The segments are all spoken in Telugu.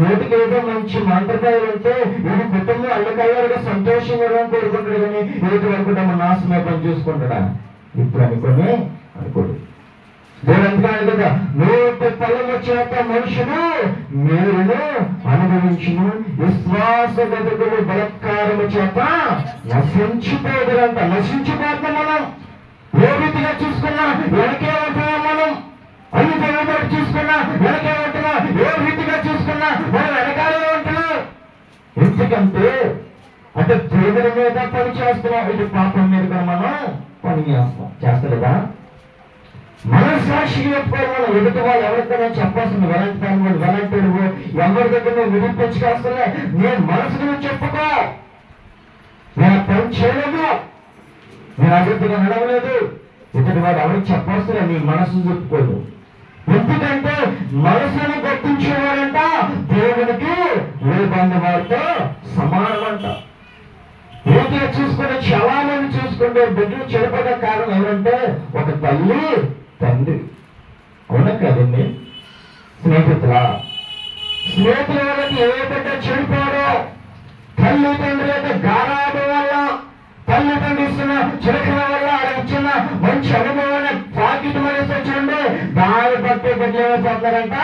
నోటికి ఏదో మంచి మంత్రకాయలు ఉంటే వీడి కుటుంబం అల్లకల్లారుగా సంతోషంగా కోరుకుంటాడు కానీ ఏదో అనుకుంటాము నాశనం పని చూసుకుంటాడా? ఇప్పుడు అనుకోని అనుకోడు. దేవుడు అంటున్నాడు కదా నోటి ఫలం చేత మనుషుడు మేలును అనుభవించును. విశ్వాస గదుగులు బలత్కారము చేత నశించిపోదురంట. నశించిపోతాం మనం. ఏ రీతిగా చూసుకున్నా వెనకే ఉంటాం మనం. అన్ని దేవుడు చూసుకున్నా ఎందుకంటే అంటే దేవుడి మీద పని చేస్తున్నాం. ఇది పాపం మీద కూడా మనం పని చేస్తాం. చేస్తలేదా? మనసాక్షి యొక్క మనం ఎదుటి వాళ్ళు ఎవరికైనా చెప్పాల్సింది? వెలంటాను వెలంటాడు ఎవరి దగ్గర నువ్వు విడిపించుకోవాల్సిందే నేను మనసు నువ్వు చెప్పుకో. నేను పని చేయలేదు. నేను అభివృద్ధిగా నడవలేదు. ఎదుటి వాడు ఎవరికి చెప్పాల్సిన నీ మనసు చెప్పుకోదు. ఎందుకంటే మనసును గుర్తించు సమానమంట. రీతిగా చూసుకుని చాలా మంది చూసుకుంటే బిడ్డలు చెడిపోయే కారణం ఏమంటే ఒక తల్లి తండ్రి. అవునా కదండి స్నేహితుల? స్నేహితుల వాళ్ళకి ఏ బిడ్డ చెడిపోడో తల్లి తండ్రి యొక్క గారాబం వల్ల తల్లి ఇస్తున్న చిలకల వల్ల అలా ఇచ్చిన మంచి అనుభవాన్ని పాకిట్ మనసు చూడండి దాని బట్టి బిడ్డలు ఏమైపోతారంట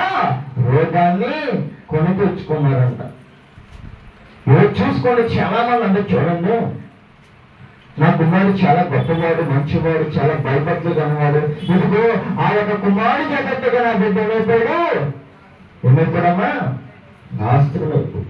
రోగాన్ని కొని తెచ్చుకున్నారంట మీరు చూసుకోండి చాలా మంది అంటే చూడండి. నా కుమారుడు చాలా గొప్పవాడు మంచివాడు చాలా భయపట్లు కనవాడు ఇదిగో ఆ యొక్క కుమారుడు జాగ్రత్తగా నా బిడ్డ ఏమైపోయాడు ఏమైపోయాడమ్మా నాస్త్రం అయిపోయి